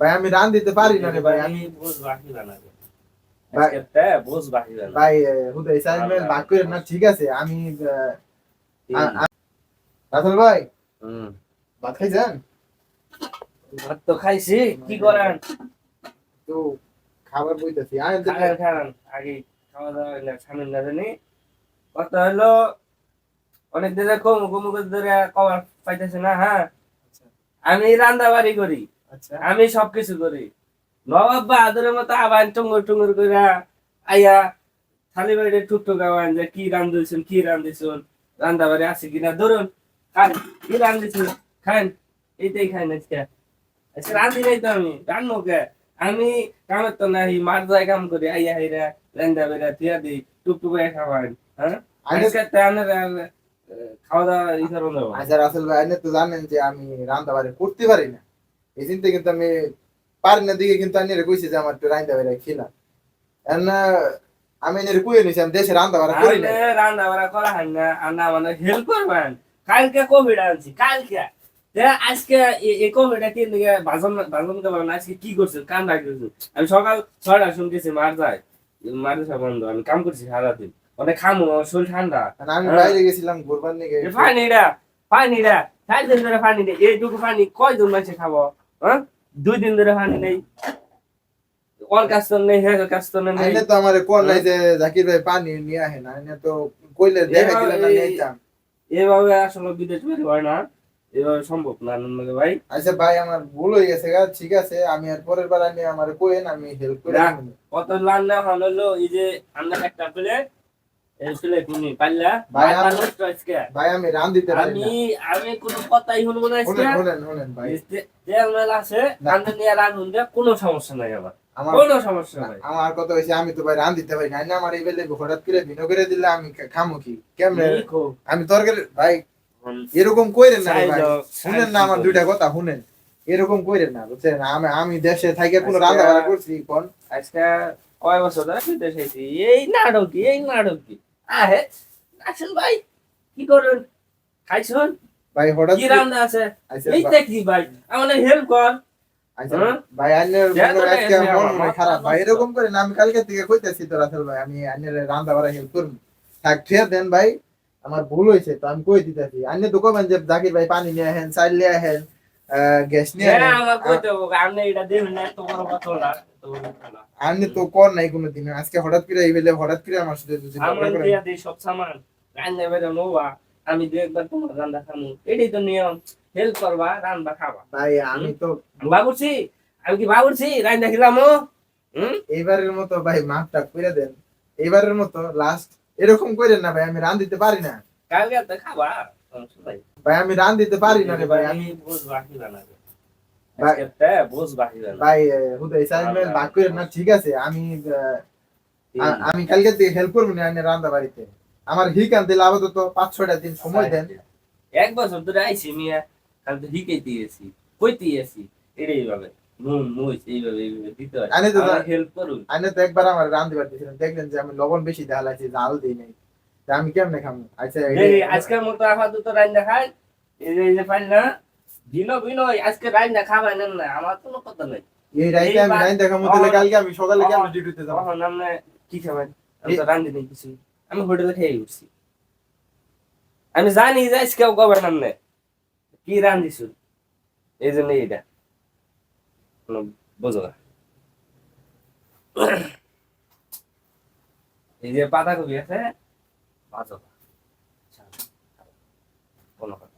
ভাই আমি রান দিতে পারি না রে ভাই আমি বুঝ বাকি বানাবে ভাই- হুদাই সাইজ মেল বাক করে না ঠিক আছে আমি রাসেল ভাই হুম। ভাত খাইছেন? ভাত তো খাইছি কি করেন? তো খাবার বইতেছি খান আগে খাওয়া দাওয়া সামনে না। জানি কথা হলো অনেক দিন কম কম করে ধরে কবার পাইতেছে না হ্যাঁ? আমি রান্না বাড়ি করি। আচ্ছা আমি সবকিছু করি। নবাব বাহাদুরের মতো আবার টুঙ্গুর টুঙ্গুর করে আইয়া থালি বাড়িতে টুকটুক আওয়ান যে কি রান্ধেছেন কি রান্ধেছেন? রান্না বাড়ি আছে কিনা? ধরুন খান কি রান্ধেছেন? খান এইটাই খাই না আজকে। আজকে রান্ধি নাই তো আমি রান্নো কে? আমি কামের তো নাই মার যায় কাম করি আইয়া হাইরা রান্না বেড়া থিয়া দিই টুকটুক খাওয়ান হ্যাঁ? আজকে তো খাওয়া দাওয়া ই করব আচ্ছা রাসেল ভাই আপনি তো জানেন যে আমি রান্না বাড়ি করতে পারি না। এই চিন্তা কিন্তু আমি পারি না দিকে কিন্তু আমি কইছি যে আমার একটু রান্না বাড়ি খিলাম এখন আমি এনে কুয়ে নিছি আমি দেশে রান্না বাড়ি করি না রান্না বাড়া করা হয় না। আর না মানে হেল্প করবেন। কালকে কোভিড আনছি কালকে। আজকে এই কোভিড কি নিয়ে বাজন বাজন কে বলেন আজকে কি করছেন কাম রাখতেছেন আমি সকাল ছয়টা শুনতেছি মার যায়। মার সব বন্ধ আমি কাম করছি সারাদিন। অনেক খামু শরীর ঠান্ডা। আমি হ্যাঁ। বাইরে গেছিলাম ঘুরবার পানিটা পানিটা চার দিন ধরে এইটুকু পানি কয়জন মানুষে খাব? হ্যাঁ? দুই দিন ধরে পানি নেই। ওর কাছ তো নেই তো নেই। আইনে তো আমার কোন নাই যে জাকির ভাই পানি নিয়ে আহে না আইনে তো কইলে দেখা দিলে না নিতাম এভাবে আসলে বিদেশ বের হয় না। এভাবে সম্ভব না নন্দাকে ভাই। আচ্ছা ভাই আমার ভুল হয়ে গেছে গা ঠিক আছে আমি আর পরের বার আমি আমার কোয়েন আমি হেল্প করে না। কত রান্না ভালো হলো এই যে আমরা একটা প্লেট এই প্লেট তুমি পারলা ভাই, আমি- রান দিতে কোনো কথাই শুনব না আছে সমস্যা নাই আমার। কোনো সমস্যা নাই। আমার কথা হয়েছে আমি তো ভাই রান দিতে পারি না। আমার এই বেলে হঠাৎ করে ভিনো করে দিলে আমি খামো কি? কেমনে? আমি তরকারি ভাই এরকম কইরেন না ভাই। শুনেন না আমার দুইটা কথা শুনেন। এরকম কইরেন না বুঝছেন? আমি আমি দেশে থাকি কোনো রান্না বান্না করছি কোন? আজকে কয় বছর ধরে আইছি? এই নাটকি এই নাটকি আসেন ভাই কি করুন? খাইছুন? ভাই হঠাৎ কি রান্না আছে? এইটা কি ভাই আমাদের হেল্প কর। হ্যাঁ? ভাই আজকে মন খারাপ। ভাই এরকম করে না আমি কালকে থেকে কইতেছি তো রাসেল ভাই আমি আইনের রান্না বাড়া হেল্প করব থাক ঠিক দেন ভাই আমার ভুল হয়েছে তো আমি কই দিতেছি। আইনে তো কবেন যে জাকির ভাই পানি নিয়ে আহেন চাইল নিয়ে আহেন। গ্যাস নিয়ে আহেন আমার কইতে হবে আপনি এটা দেবেন না তো বড় কথা না তো বড় কথা না। আইনে তো কর নাই কোনোদিন আজকে হঠাৎ করে এই বেলে হঠাৎ করে আমার সাথে যদি আমার ঝগড়া করেন। দিয়া দিই সব সামান রান্না বেড়ে নোবা আমি দু একবার তোমার রান্না খামু এটাই তো নিয়ম হেল্প করবা রান্না খাবা ভাই আমি তো আমি কি বাবুর্চি রান্না খেলাম হুম এইবারের মতো ভাই মাপটা করে দেন এইবারের মতো লাস্ট এরকম করেন না ভাই আমি রান দিতে পারি না কালকে তো খাবা। ভাই আমি রান দিতে পারি না রে ভাই আমি বুঝ বাকি ভাই- হুদাই সাইজ মেল বাক করেন না ঠিক আছে আমি আমি কালকে থেকে হেল্প করব না আইনের রান্না বাড়িতে। আমার হিক আনতে আপাতত পাঁচ ছয়টা দিন সময় দেন। এক বছর ধরে আইছি মিয়া খালি তো হিকাইতে গেছি কইতে গেছি এটাই ভাবে তো তো দেখলেন যে আমি লবণ বেশি দেওয়া লাগছে জাল দিই নাই। তা আমি কেমনে খাব আচ্ছা আজকের মতো আপাতত রান্না খাই এই যে পাই না ভিনো ভিনো আজকে রান্না খাবাই নেন না আমার কোনো কথা নাই। এই রাইতে আমি তাহলে কালকে আমি সকালে আমার- ডিউটিতে যাব? তখন আপনি কি খাবেন? আমি তো নেই কিছু আমি হোটেলে খেয়ে উঠছি। আমি জানি যে আজকে কবেন আপনি কি রান্ধিছু এই জন্য কোনো বোঝো না। এই যে পাতাকপি আছে। まずは、ち、この方。